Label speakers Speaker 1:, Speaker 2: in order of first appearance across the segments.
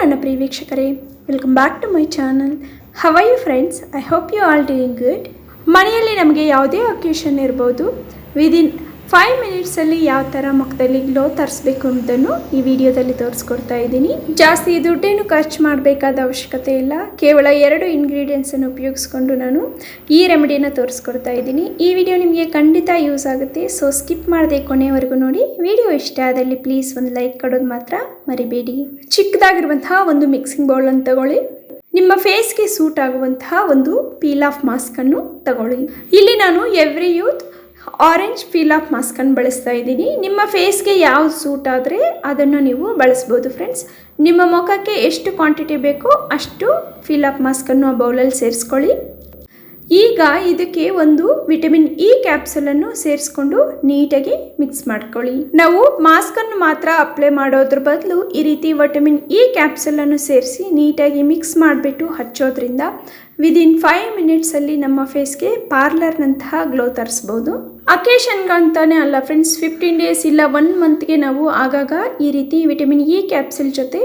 Speaker 1: ನನ್ನ ಪ್ರಿಯ ವೀಕ್ಷಕರೇ welcome back to my channel how you friends I hope you all doing good ಮನೆಯಲ್ಲಿ ನಮಗೆ ಯಾವುದೇ ಒಕೇಶನ್ ಇರ್ಬೋದು. ವಿದಿನ್ ಫೈವ್ ಮಿನಿಟ್ಸಲ್ಲಿ ಯಾವ ಥರ ಮುಖದಲ್ಲಿ ಗ್ಲೋ ತರಿಸ್ಬೇಕು ಅನ್ನೋದನ್ನು ಈ ವಿಡಿಯೋದಲ್ಲಿ ತೋರಿಸ್ಕೊಡ್ತಾ ಇದ್ದೀನಿ. ಜಾಸ್ತಿ ದುಡ್ಡೇನು ಖರ್ಚು ಮಾಡಬೇಕಾದ ಅವಶ್ಯಕತೆ ಇಲ್ಲ. ಕೇವಲ ಎರಡು ಇಂಗ್ರೀಡಿಯೆಂಟ್ಸನ್ನು ಉಪಯೋಗಿಸ್ಕೊಂಡು ನಾನು ಈ ರೆಮಿಡಿಯನ್ನು ತೋರಿಸ್ಕೊಡ್ತಾ ಇದ್ದೀನಿ. ಈ ವಿಡಿಯೋ ನಿಮಗೆ ಖಂಡಿತ ಯೂಸ್ ಆಗುತ್ತೆ. ಸೊ ಸ್ಕಿಪ್ ಮಾಡದೆ ಕೊನೆವರೆಗೂ ನೋಡಿ. ವಿಡಿಯೋ ಇಷ್ಟ ಆದಲ್ಲಿ ಪ್ಲೀಸ್ ಒಂದು ಲೈಕ್ ಕೊಡೋದು ಮಾತ್ರ ಮರಿಬೇಡಿ. ಚಿಕ್ಕದಾಗಿರುವಂತಹ ಒಂದು ಮಿಕ್ಸಿಂಗ್ ಬೌಲನ್ನು ತಗೊಳ್ಳಿ. ನಿಮ್ಮ ಫೇಸ್ಗೆ ಸೂಟ್ ಆಗುವಂತಹ ಒಂದು ಪೀಲ್ ಆಫ್ ಮಾಸ್ಕನ್ನು ತಗೊಳ್ಳಿ. ಇಲ್ಲಿ ನಾನು Everyuth orange peel off ಮಾಸ್ಕನ್ನು ಬಳಸ್ತಾ ಇದ್ದೀನಿ. ನಿಮ್ಮ ಫೇಸ್ಗೆ ಯಾವ್ದು ಸೂಟ್ ಆದರೆ ಅದನ್ನು ನೀವು ಬಳಸ್ಬೋದು ಫ್ರೆಂಡ್ಸ್ ನಿಮ್ಮ ಮುಖಕ್ಕೆ ಎಷ್ಟು ಕ್ವಾಂಟಿಟಿ ಬೇಕೋ ಅಷ್ಟು ಫೀಲ್ ಆಫ್ ಮಾಸ್ಕನ್ನು ಆ ಬೌಲಲ್ಲಿ ಸೇರಿಸ್ಕೊಳ್ಳಿ. ಈಗ ಇದಕ್ಕೆ ಒಂದು ವಿಟಮಿನ್ ಇ ಕ್ಯಾಪ್ಸೂಲನ್ನು ಸೇರಿಸ್ಕೊಂಡು ನೀಟಾಗಿ ಮಿಕ್ಸ್ ಮಾಡ್ಕೊಳ್ಳಿ. ನಾವು ಮಾಸ್ಕನ್ನು ಮಾತ್ರ ಅಪ್ಲೈ ಮಾಡೋದ್ರ ಬದಲು ಈ ರೀತಿ ವಿಟಮಿನ್ ಇ ಕ್ಯಾಪ್ಸೂಲನ್ನು ಸೇರಿಸಿ ನೀಟಾಗಿ ಮಿಕ್ಸ್ ಮಾಡಿಬಿಟ್ಟು ಹಚ್ಚೋದ್ರಿಂದ ವಿದಿನ್ ಫೈವ್ ಮಿನಿಟ್ಸಲ್ಲಿ ನಮ್ಮ ಫೇಸ್ಗೆ ಪಾರ್ಲರ್ನಂತಹ ಗ್ಲೋ ತರಿಸ್ಬೋದು. ಅಕೇಶನ್ಗಂತಾನೆ ಅಲ್ಲ ಫ್ರೆಂಡ್ಸ್ ಫಿಫ್ಟೀನ್ ಡೇಸ್ ಇಲ್ಲ ಒನ್ ಮಂತ್ಗೆ ನಾವು ಆಗಾಗ ಈ ರೀತಿ ವಿಟಮಿನ್ ಇ ಕ್ಯಾಪ್ಸುಲ್ ಜೊತೆ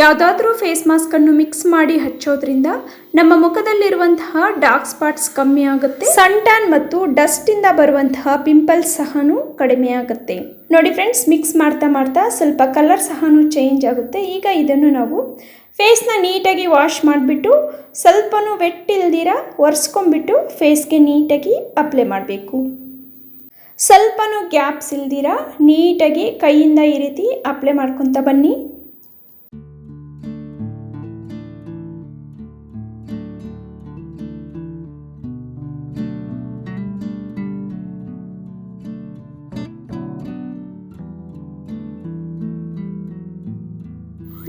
Speaker 1: ಯಾವುದಾದ್ರೂ ಫೇಸ್ ಮಾಸ್ಕನ್ನು ಮಿಕ್ಸ್ ಮಾಡಿ ಹಚ್ಚೋದ್ರಿಂದ ನಮ್ಮ ಮುಖದಲ್ಲಿರುವಂತಹ ಡಾರ್ಕ್ ಸ್ಪಾಟ್ಸ್ ಕಮ್ಮಿ ಆಗುತ್ತೆ. ಸನ್ ಟ್ಯಾನ್ ಮತ್ತು ಡಸ್ಟಿಂದ ಬರುವಂತಹ ಪಿಂಪಲ್ಸ್ ಸಹನೂ ಕಡಿಮೆ ಆಗುತ್ತೆ. ನೋಡಿ ಫ್ರೆಂಡ್ಸ್ ಮಿಕ್ಸ್ ಮಾಡ್ತಾ ಮಾಡ್ತಾ ಸ್ವಲ್ಪ ಕಲರ್ ಸಹನೂ ಚೇಂಜ್ ಆಗುತ್ತೆ. ಈಗ ಇದನ್ನು ನಾವು ಫೇಸ್ನ ನೀಟಾಗಿ ವಾಶ್ ಮಾಡಿಬಿಟ್ಟು ಸ್ವಲ್ಪನೂ ವೆಟ್ ಇಲ್ದಿರ ಒರೆಸ್ಕೊಂಡ್ಬಿಟ್ಟು ಫೇಸ್ಗೆ ನೀಟಾಗಿ ಅಪ್ಲೈ ಮಾಡಬೇಕು. ಸ್ವಲ್ಪನೂ ಗ್ಯಾಪ್ಸ್ ಇಲ್ದಿರ ನೀಟಾಗಿ ಕೈಯಿಂದ ಈ ರೀತಿ ಅಪ್ಲೈ ಮಾಡ್ಕೊತ ಬನ್ನಿ.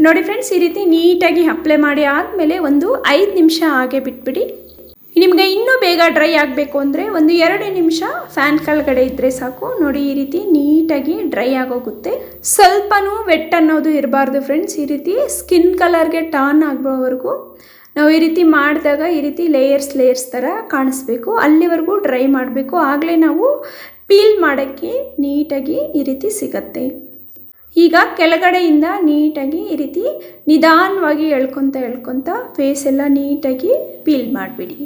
Speaker 1: ನೋಡಿ ಫ್ರೆಂಡ್ಸ್ ಈ ರೀತಿ ನೀಟಾಗಿ ಅಪ್ಲೈ ಮಾಡಿ ಆದಮೇಲೆ ಒಂದು ಐದು ನಿಮಿಷ ಹಾಗೆ ಬಿಟ್ಬಿಡಿ. ನಿಮಗೆ ಇನ್ನೂ ಬೇಗ ಡ್ರೈ ಆಗಬೇಕು ಅಂದರೆ ಒಂದು ಎರಡು ನಿಮಿಷ ಫ್ಯಾನ್ ಕೆಳಗಡೆ ಇದ್ದರೆ ಸಾಕು. ನೋಡಿ, ಈ ರೀತಿ ನೀಟಾಗಿ ಡ್ರೈ ಆಗೋಗುತ್ತೆ. ಸ್ವಲ್ಪನೂ ವೆಟ್ ಅನ್ನೋದು ಇರಬಾರ್ದು ಫ್ರೆಂಡ್ಸ್ ಈ ರೀತಿ ಸ್ಕಿನ್ ಕಲರ್ಗೆ ಟರ್ನ್ ಆಗೋವರೆಗೂ ನಾವು ಈ ರೀತಿ ಮಾಡಿದಾಗ ಈ ರೀತಿ ಲೇಯರ್ಸ್ ಲೇಯರ್ಸ್ ಥರ ಕಾಣಿಸ್ಬೇಕು. ಅಲ್ಲಿವರೆಗೂ ಡ್ರೈ ಮಾಡಬೇಕು. ಆಗಲೇ ನಾವು ಪೀಲ್ ಮಾಡೋಕ್ಕೆ ನೀಟಾಗಿ ಈ ರೀತಿ ಸಿಗತ್ತೆ. ಈಗ ಕೆಳಗಡೆಯಿಂದ ನೀಟಾಗಿ ಈ ರೀತಿ ನಿಧಾನವಾಗಿ ಎಳ್ಕೊತ ಎಳ್ಕೊತ ಫೇಸ್ ಎಲ್ಲ ನೀಟಾಗಿ ಪೀಲ್ ಮಾಡಿಬಿಡಿ.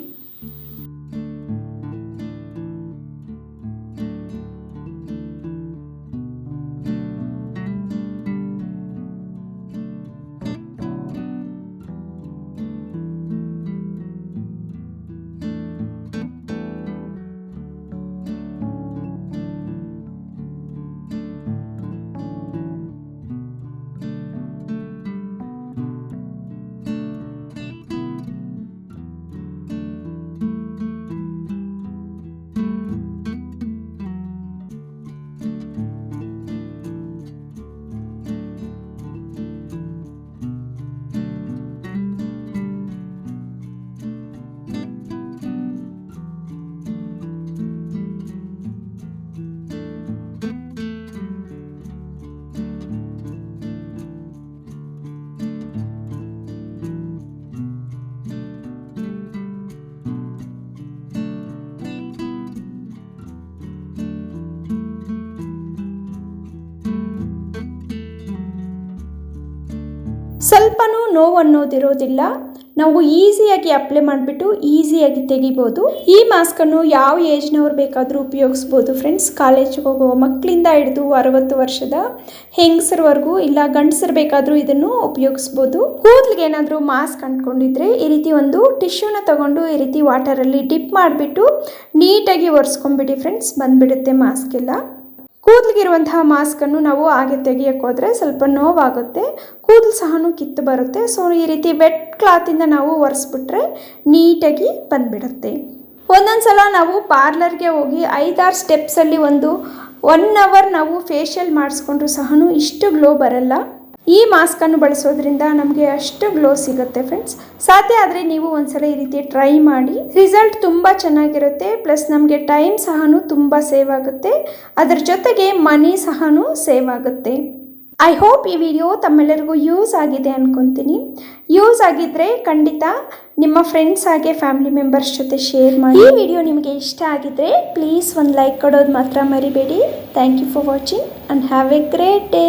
Speaker 1: ಸ್ವಲ್ಪನೂ ನೋವು ಅನ್ನೋದಿರೋದಿಲ್ಲ ನಾವು ಈಸಿಯಾಗಿ ಅಪ್ಲೈ ಮಾಡಿಬಿಟ್ಟು ಈಸಿಯಾಗಿ ತೆಗಿಬೋದು. ಈ ಮಾಸ್ಕನ್ನು ಯಾವ ಏಜ್ನವ್ರು ಬೇಕಾದರೂ ಉಪಯೋಗಿಸ್ಬೋದು ಫ್ರೆಂಡ್ಸ್. ಕಾಲೇಜ್ಗೆ ಹೋಗೋ ಮಕ್ಕಳಿಂದ ಹಿಡಿದು ಅರವತ್ತು ವರ್ಷದ ಹೆಂಗಸರವರೆಗೂ ಇಲ್ಲ ಗಂಡಸರು ಬೇಕಾದರೂ ಇದನ್ನು ಉಪಯೋಗಿಸ್ಬೋದು. ಕೂದಲಿಗೆ ಏನಾದರೂ ಮಾಸ್ಕ್ ಅಂಟ್ಕೊಂಡಿದ್ರೆ ಈ ರೀತಿ ಒಂದು ಟಿಶ್ಯೂನ ತಗೊಂಡು ಈ ರೀತಿ ವಾಟರಲ್ಲಿ ಡಿಪ್ ಮಾಡಿಬಿಟ್ಟು ನೀಟಾಗಿ ಒರೆಸ್ಕೊಂಬಿಡಿ ಫ್ರೆಂಡ್ಸ್. ಬಂದುಬಿಡುತ್ತೆ ಮಾಸ್ಕ್ ಎಲ್ಲ ಕೂದಲಿಗಿರುವಂತಹ ಮಾಸ್ಕನ್ನು ನಾವು ಹಾಗೆ ತೆಗಿಯೋಕ್ಕೋದ್ರೆ ಸ್ವಲ್ಪ ನೋವಾಗುತ್ತೆ, ಕೂದಲು ಸಹ ಕಿತ್ತು ಬರುತ್ತೆ. ಸೊ ಈ ರೀತಿ ವೆಟ್ ಕ್ಲಾತಿಂದ ನಾವು ಒರೆಸ್ಬಿಟ್ರೆ ನೀಟಾಗಿ ಬಂದುಬಿಡುತ್ತೆ. ಒಂದೊಂದು ಸಲ ನಾವು ಪಾರ್ಲರ್ಗೆ ಹೋಗಿ ಐದಾರು ಸ್ಟೆಪ್ಸಲ್ಲಿ ಒಂದು ಒನ್ ಅವರ್ ನಾವು ಫೇಶಿಯಲ್ ಮಾಡಿಸ್ಕೊಂಡ್ರು ಸಹ ಇಷ್ಟು ಗ್ಲೋ ಬರಲ್ಲ. ಈ ಮಾಸ್ಕನ್ನು ಬಳಸೋದ್ರಿಂದ ನಮಗೆ ಅಷ್ಟು ಗ್ಲೋ ಸಿಗುತ್ತೆ ಫ್ರೆಂಡ್ಸ್ ಸಾಧ್ಯ ಆದರೆ ನೀವು ಒಂದ್ಸಲ ಈ ರೀತಿ ಟ್ರೈ ಮಾಡಿ ರಿಸಲ್ಟ್ ತುಂಬ ಚೆನ್ನಾಗಿರುತ್ತೆ ಪ್ಲಸ್ ನಮಗೆ ಟೈಮ್ ಸಹ ತುಂಬ ಸೇವ್ ಆಗುತ್ತೆ. ಅದರ ಜೊತೆಗೆ ಮನಿ ಸಹ ಸೇವ್ ಆಗುತ್ತೆ. ಐ ಹೋಪ್ ಈ ವಿಡಿಯೋ ತಮ್ಮೆಲ್ಲರಿಗೂ ಯೂಸ್ ಆಗಿದೆ ಅನ್ಕೊತೀನಿ. ಯೂಸ್ ಆಗಿದ್ದರೆ ಖಂಡಿತ ನಿಮ್ಮ ಫ್ರೆಂಡ್ಸ್ ಹಾಗೆ ಫ್ಯಾಮಿಲಿ ಮೆಂಬರ್ಸ್ ಜೊತೆ ಶೇರ್ ಮಾಡಿ. ಈ ವಿಡಿಯೋ ನಿಮಗೆ ಇಷ್ಟ ಆಗಿದ್ರೆ ಪ್ಲೀಸ್ ಒಂದು ಲೈಕ್ ಕೊಡೋದು ಮಾತ್ರ ಮರಿಬೇಡಿ. Thank you for watching and have a great day